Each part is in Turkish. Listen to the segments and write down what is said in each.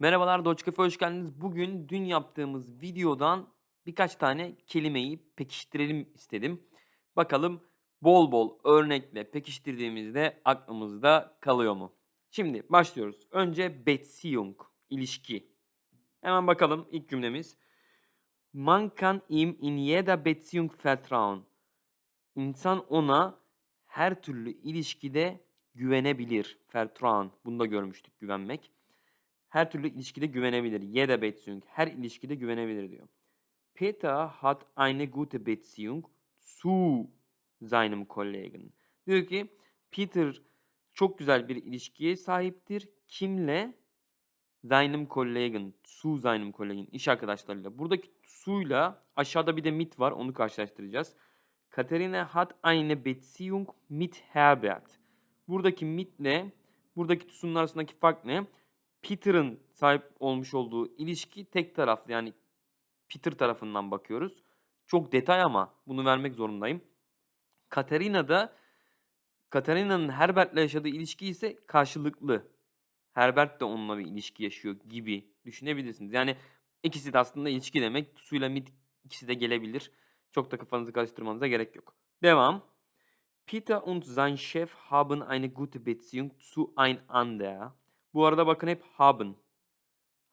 Merhabalar Doç hoş geldiniz. Bugün dün yaptığımız videodan birkaç tane kelimeyi pekiştirelim istedim. Bakalım bol bol örnekle pekiştirdiğimizde aklımızda kalıyor mu? Şimdi başlıyoruz. Önce Beziehung, ilişki. Hemen bakalım ilk cümlemiz. Man kann ihm in jeder Beziehung vertrauen. İnsan ona her türlü ilişkide güvenebilir. Vertrauen. Bunu da görmüştük güvenmek. Her türlü ilişkide güvenebilir. Jeder Beziehung. Her ilişkide güvenebilir diyor. Peter hat eine gute Beziehung zu seinem Kollegen. Diyor ki Peter çok güzel bir ilişkiye sahiptir. Kimle? Seinem Kollegen. Zu seinem Kollegen. İş arkadaşlarıyla. Buradaki su'yla aşağıda bir de mit var. Onu karşılaştıracağız. Katerina hat eine Beziehung mit Herbert. Buradaki mitle buradaki tusunun arasındaki fark ne? Peter'ın sahip olmuş olduğu ilişki tek taraflı yani Peter tarafından bakıyoruz. Çok detay ama bunu vermek zorundayım. Katerina da Katerina'nın Herbert'le yaşadığı ilişki ise karşılıklı. Herbert de onunla bir ilişki yaşıyor gibi düşünebilirsiniz. Yani ikisi de aslında ilişki demek. Suyla mit ikisi de gelebilir. Çok da kafanızı karıştırmanıza gerek yok. Devam. Peter und sein Chef haben eine gute Beziehung zueinander. Bu arada bakın hep haben.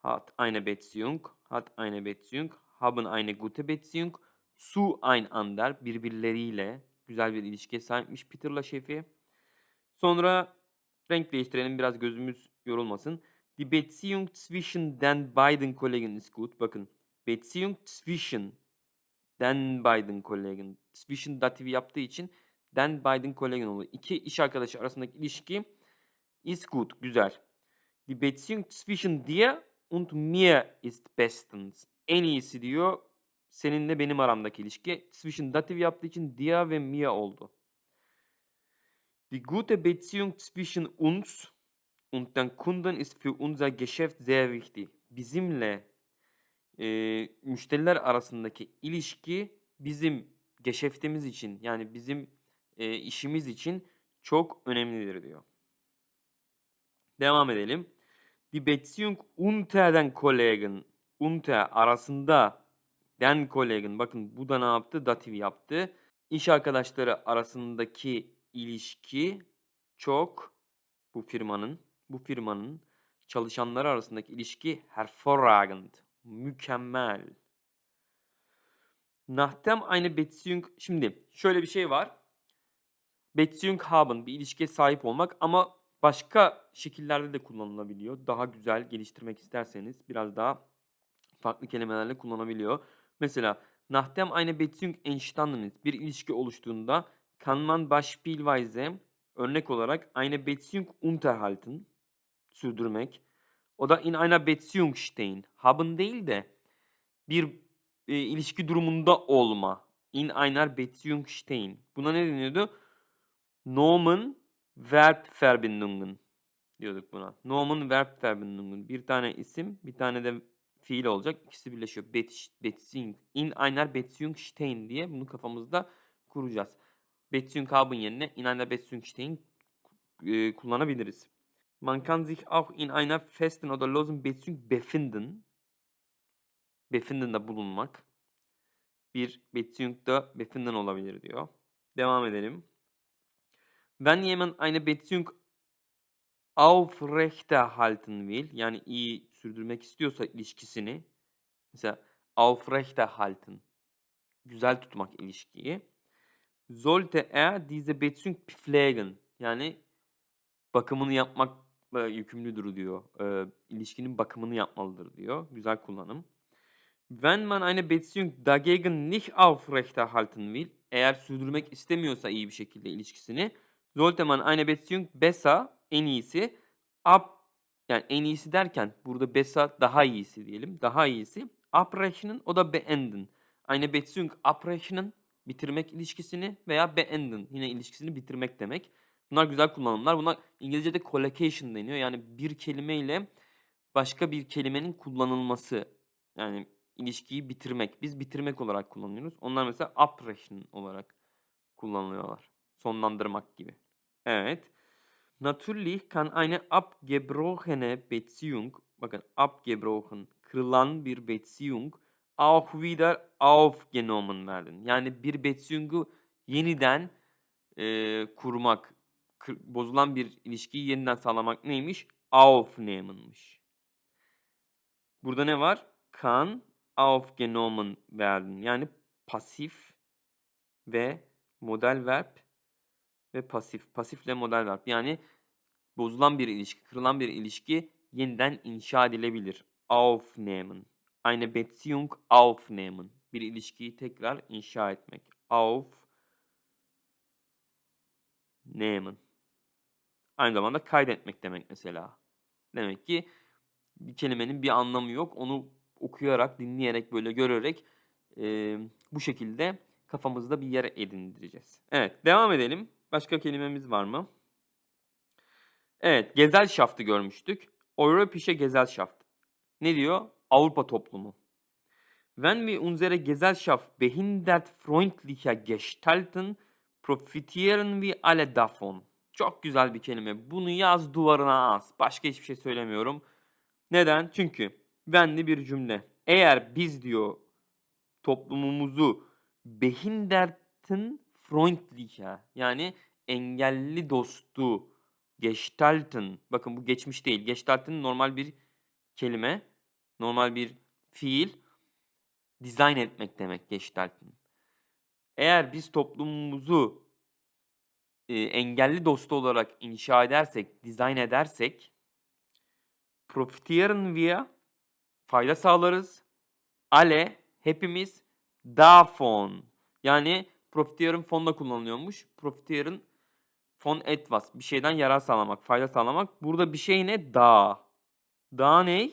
Hat eine Beziehung, hat eine Beziehung, haben eine gute Beziehung zueinander birbirleriyle güzel bir ilişkiye sahipmiş Peter'la şefi. Sonra renk değiştirelim biraz gözümüz yorulmasın. Die Beziehung zwischen den beiden Kollegen ist gut. Bakın Beziehung zwischen den beiden Kollegen. Zwischen dativi yaptığı için den beiden Kollegen oluyor. İki iş arkadaşı arasındaki ilişki ist gut, güzel. Die Beziehung zwischen dir und mir ist bestens. En iyisi diyor seninle benim aramdaki ilişki. Zwischen datif yaptığı için dir ve mir oldu. Die gute Beziehung zwischen uns und den Kunden ist für unser Geschäft sehr wichtig. Bizimle e, müşteriler arasındaki ilişki bizim geschäftimiz için yani bizim e, işimiz için çok önemlidir diyor. Devam edelim. Die Beziehung unter den Kollegen. Unter arasında den Kollegen. Bakın bu da ne yaptı? Datif yaptı. İş arkadaşları arasındaki ilişki çok bu firmanın bu firmanın çalışanları arasındaki ilişki hervorragend. Mükemmel. Nachdem eine Beziehung şimdi şöyle bir şey var. Beziehung haben bir ilişkiye sahip olmak ama başka şekillerde de kullanılabiliyor. Daha güzel geliştirmek isterseniz biraz daha farklı kelimelerle kullanabiliyor. Mesela nachdem eine Beziehung entstanden ist bir ilişki oluştuğunda kann man beispielsweise örnek olarak eine Beziehung unterhalten sürdürmek. O da in einer Beziehung stehen. Haben değil de bir e, ilişki durumunda olma. In einer Beziehung stehen. Buna ne deniyordu? Nomen Verbverbindungen diyorduk buna. Nomen Verbverbindungen. Bir tane isim, bir tane de fiil olacak. İkisi birleşiyor. Bet, Beziehung. In einer Beziehung stehen diye bunu kafamızda kuracağız. Beziehung haben yerine in einer Beziehung stehen e, kullanabiliriz. Man kann sich auch in einer festen oder losen Beziehung befinden. Befinden'da bulunmak. Bir Beziehung'da befinden olabilir diyor. Devam edelim. Wenn jemand eine Beziehung aufrechterhalten will, yani iyi sürdürmek istiyorsa ilişkisini, mesela aufrechterhalten, güzel tutmak ilişkiyi, sollte er diese Beziehung pflegen, yani bakımını yapmakla yükümlüdür diyor. E, ilişkinin bakımını yapmalıdır diyor. Güzel kullanım. Wenn man eine Beziehung dagegen nicht aufrechterhalten will, eğer sürdürmek istemiyorsa iyi bir şekilde ilişkisini, sollte man eine Beziehung besser, en iyisi, ab, yani en iyisi derken burada besser daha iyisi diyelim, daha iyisi, abbrechen o da beenden. Eine Beziehung abbrechen, bitirmek ilişkisini veya beenden, yine ilişkisini bitirmek demek. Bunlar güzel kullanımlar. Bunlar İngilizce'de collocation deniyor. Yani bir kelimeyle başka bir kelimenin kullanılması. Yani ilişkiyi bitirmek. Biz bitirmek olarak kullanıyoruz. Onlar mesela abbrechen olarak kullanılıyorlar. Sonlandırmak gibi. Evet. Natürlich kann eine abgebrochene Beziehung bakın abgebrochen kırılan bir Beziehung auch wieder aufgenommen werden. Yani bir Beziehung'u yeniden e, kurmak, bozulan bir ilişkiyi yeniden sağlamak neymiş? Aufnehmen'mış. Burada ne var? Kann aufgenommen werden. Yani pasif ve model verb ve pasif. Pasifle model verb. Yani bozulan bir ilişki, kırılan bir ilişki yeniden inşa edilebilir. Aufnehmen. Eine Beziehung aufnehmen. Bir ilişkiyi tekrar inşa etmek. Aufnehmen. Aynı zamanda kaydetmek demek mesela. Demek ki bir kelimenin bir anlamı yok. Onu okuyarak, dinleyerek, böyle görerek eee, bu şekilde kafamızda bir yer edindireceğiz. Evet, devam edelim. Başka kelimemiz var mı? Evet, Gesellschaft'ı görmüştük. Europäische Gesellschaft. Ne diyor? Avrupa toplumu. Wenn wir unsere Gesellschaft behindertfreundlicher gestalten, profitieren wir alle davon. Çok güzel bir kelime. Bunu yaz duvarına as. Başka hiçbir şey söylemiyorum. Neden? Çünkü benli bir cümle. Eğer biz diyor toplumumuzu behinderten freundlicher yani engelli dostu gestalten. Bakın bu geçmiş değil. Gestalten normal bir kelime. Normal bir fiil. Dizayn etmek demek gestalten. Eğer biz toplumumuzu e, engelli dostu olarak inşa edersek, dizayn edersek profitieren wir fayda sağlarız. Ale hepimiz davon. Yani profitieren fonda kullanılıyormuş. Profitieren von etwas. Bir şeyden yarar sağlamak, fayda sağlamak. Burada bir şey ne? Da. Da ne?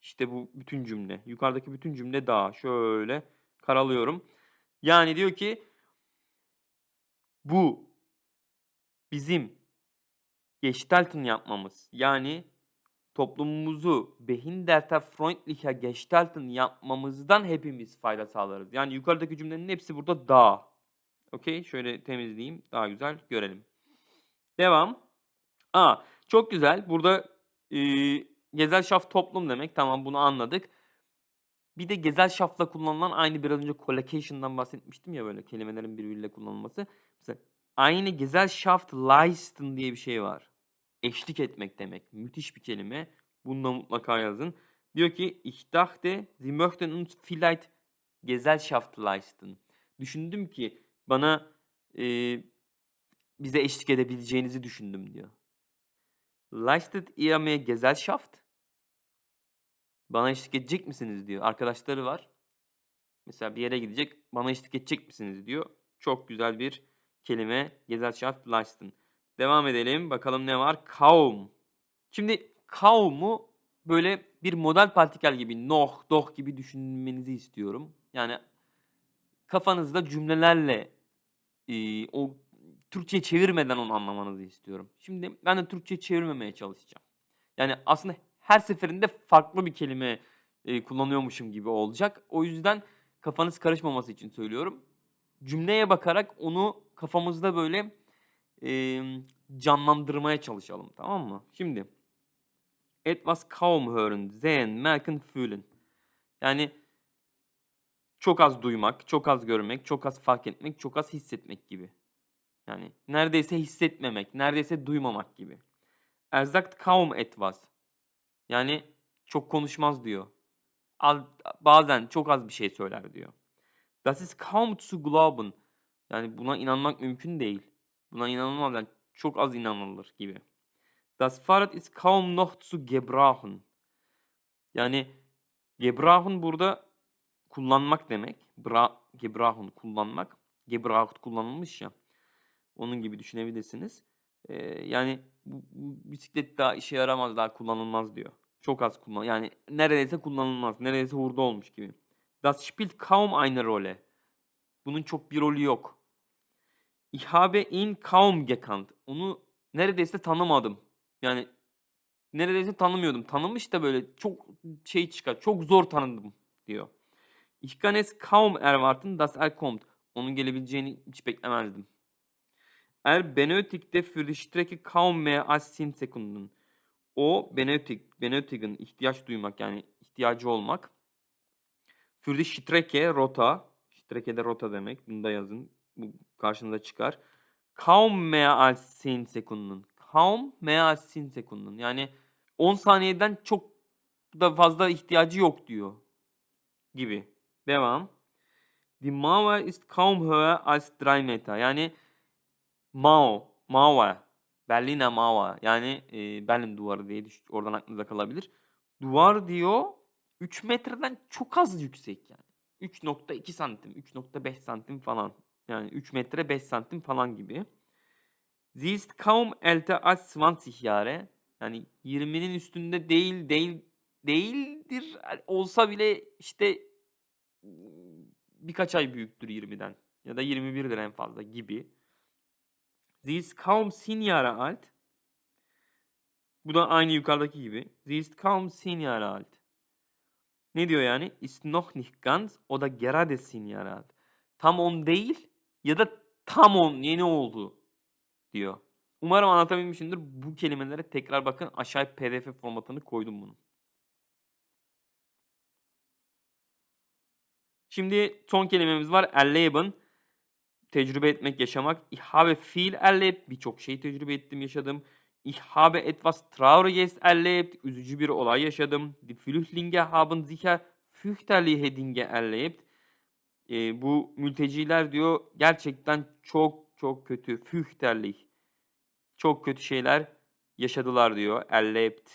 İşte bu bütün cümle. Yukarıdaki bütün cümle da. Şöyle karalıyorum. Yani diyor ki bu bizim Gestalten yapmamız yani toplumumuzu behinderter freundlicher gestalten yapmamızdan hepimiz fayda sağlarız. Yani yukarıdaki cümlenin hepsi burada da. Okey şöyle temizleyeyim daha güzel görelim. Devam. Aa çok güzel. Burada e, Gesellschaft toplum demek. Tamam bunu anladık. Bir de Gesellschaft'la kullanılan aynı biraz önce collocation'dan bahsetmiştim ya böyle kelimelerin birbiriyle kullanılması. Mesela aynı Gesellschaft leisten diye bir şey var. Eşlik etmek demek. Müthiş bir kelime. Bunu da mutlaka yazın. Diyor ki ich dachte, Sie möchten uns vielleicht Gesellschaft leisten. Düşündüm ki bana e, bize eşlik edebileceğinizi düşündüm diyor. Leistet ihr mir Gesellschaft? Bana eşlik edecek misiniz diyor. Arkadaşları var. Mesela bir yere gidecek. Bana eşlik edecek misiniz diyor. Çok güzel bir kelime. Gesellschaft leisten. Devam edelim. Bakalım ne var? Kaum. Şimdi kaum'u böyle bir model partikel gibi noh, doh gibi düşünmenizi istiyorum. Yani kafanızda cümlelerle e, o Türkçe çevirmeden onu anlamanızı istiyorum. Şimdi ben de Türkçe çevirmemeye çalışacağım. Yani aslında her seferinde farklı bir kelime e, kullanıyormuşum gibi olacak. O yüzden kafanız karışmaması için söylüyorum. Cümleye bakarak onu kafamızda böyle e, canlandırmaya çalışalım tamam mı? Şimdi etwas kaum hören, sehen, merken, fühlen. Yani çok az duymak, çok az görmek, çok az fark etmek, çok az hissetmek gibi. Yani neredeyse hissetmemek, neredeyse duymamak gibi. Er sagt kaum etwas. Yani çok konuşmaz diyor. Az, bazen çok az bir şey söyler diyor. Das ist kaum zu glauben. Yani buna inanmak mümkün değil. Buna inanılmaz yani çok az inanılır gibi. Das Fahrrad ist kaum noch zu gebrauchen. Yani gebrauchen burada kullanmak demek. Bra gebrauchen kullanmak. Gebraucht kullanılmış ya. Onun gibi düşünebilirsiniz. Ee, yani bu, bu bisiklet daha işe yaramaz, daha kullanılmaz diyor. Çok az kullan. Yani neredeyse kullanılmaz. Neredeyse hurda olmuş gibi. Das spielt kaum eine Rolle. Bunun çok bir rolü yok. Ich habe ihn kaum gekannt. Onu neredeyse tanımadım. Yani neredeyse tanımıyordum. Tanımış da böyle çok şey çıkar. Çok zor tanıdım diyor. Ich kann es kaum erwarten, dass er kommt. Onun gelebileceğini hiç beklemezdim. Er benötigte für die Strecke kaum mehr als 10 Sekunden. o benötig, benötigen ihtiyaç duymak yani ihtiyacı olmak. Für die Strecke rota. Strecke de rota demek. Bunu da yazın. Bu karşınıza çıkar. Kaum mehr als 10 Sekunden. Kaum mehr als 10 Sekunden. Yani 10 saniyeden çok da fazla ihtiyacı yok diyor. Gibi. Devam. Die Mauer ist kaum höher als 3 Meter. Yani Mao, Mauer, Berliner Mauer. Yani e, Berlin duvarı diye düş- oradan aklınıza kalabilir. Duvar diyor 3 metreden çok az yüksek yani. 3.2 santim, 3.5 santim falan. Yani 3 metre 5 santim falan gibi. Sie ist kaum älter als 20 Jahre. Yani 20'nin üstünde değil, değil, değildir. Olsa bile işte birkaç ay büyüktür 20'den. Ya da 21'dir en fazla gibi. Sie ist kaum 10 Jahre alt. Bu da aynı yukarıdaki gibi. Sie ist kaum 10 Jahre alt. Ne diyor yani? Ist noch nicht ganz o da gerade 10 Jahre alt. Tam 10 değil ya da tam 10 yeni oldu diyor. Umarım anlatabilmişimdir. Bu kelimelere tekrar bakın. Aşağıya pdf formatını koydum bunun. Şimdi son kelimemiz var. Erleben. Tecrübe etmek, yaşamak. Ich habe viel erlebt. Birçok şey tecrübe ettim, yaşadım. Ich habe etwas Trauriges erlebt. Üzücü bir olay yaşadım. Die Flüchtlinge haben sicher fürchterliche Dinge erlebt. Ee, bu mülteciler diyor gerçekten çok çok kötü. Fürchterlich. Çok kötü şeyler yaşadılar diyor. Erlebt.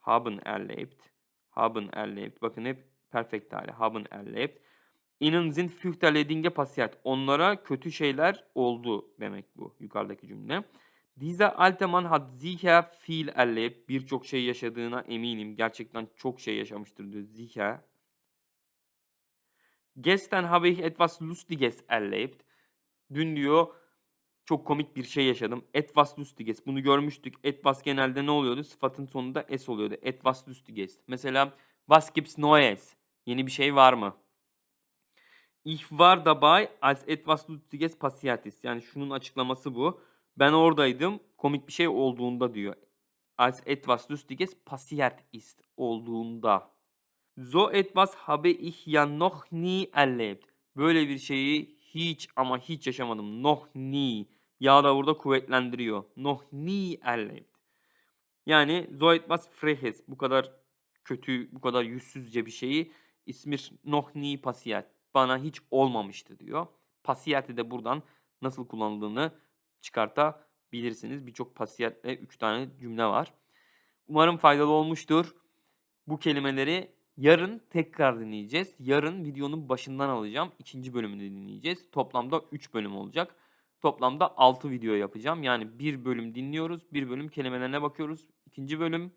Haben erlebt. Haben erlebt. Bakın hep perfect hali. Haben erlebt. Ihnen sind fürchterliche passiert. Onlara kötü şeyler oldu demek bu yukarıdaki cümle. Dieser alte Mann hat sicher viel erlebt. Birçok şey yaşadığına eminim. Gerçekten çok şey yaşamıştır diyor. Sicher. Gestern habe ich etwas Lustiges erlebt. Dün diyor çok komik bir şey yaşadım. Etwas Lustiges. Bunu görmüştük. Etwas genelde ne oluyordu? Sıfatın sonunda es oluyordu. Etwas Lustiges. Mesela was gibt's Neues? Yeni bir şey var mı? Ich war dabei als etwas Lustiges passiert ist. Yani şunun açıklaması bu. Ben oradaydım komik bir şey olduğunda diyor. Als etwas Lustiges passiert ist olduğunda. So etwas habe ich ja noch nie erlebt. Böyle bir şeyi hiç ama hiç yaşamadım. Noch nie. Ya da burada kuvvetlendiriyor. Noch nie erlebt. Yani so etwas freches. Bu kadar kötü, bu kadar yüzsüzce bir şeyi İsmir noch nie passiert. Bana hiç olmamıştı diyor. Passiert'i de buradan nasıl kullanıldığını çıkartabilirsiniz. Birçok passiyetle 3 tane cümle var. Umarım faydalı olmuştur. Bu kelimeleri yarın tekrar dinleyeceğiz. Yarın videonun başından alacağım. İkinci bölümünü dinleyeceğiz. Toplamda 3 bölüm olacak. Toplamda 6 video yapacağım. Yani bir bölüm dinliyoruz. Bir bölüm kelimelerine bakıyoruz. İkinci bölüm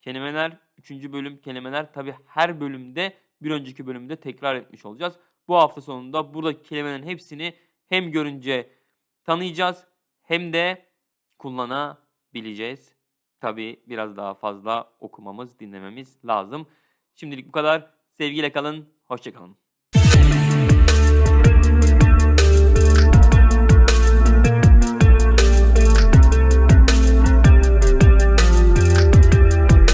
kelimeler. Üçüncü bölüm kelimeler. Tabi her bölümde bir önceki bölümde tekrar etmiş olacağız. Bu hafta sonunda buradaki kelimelerin hepsini hem görünce tanıyacağız hem de kullanabileceğiz. Tabi biraz daha fazla okumamız, dinlememiz lazım. Şimdilik bu kadar. Sevgiyle kalın, hoşçakalın.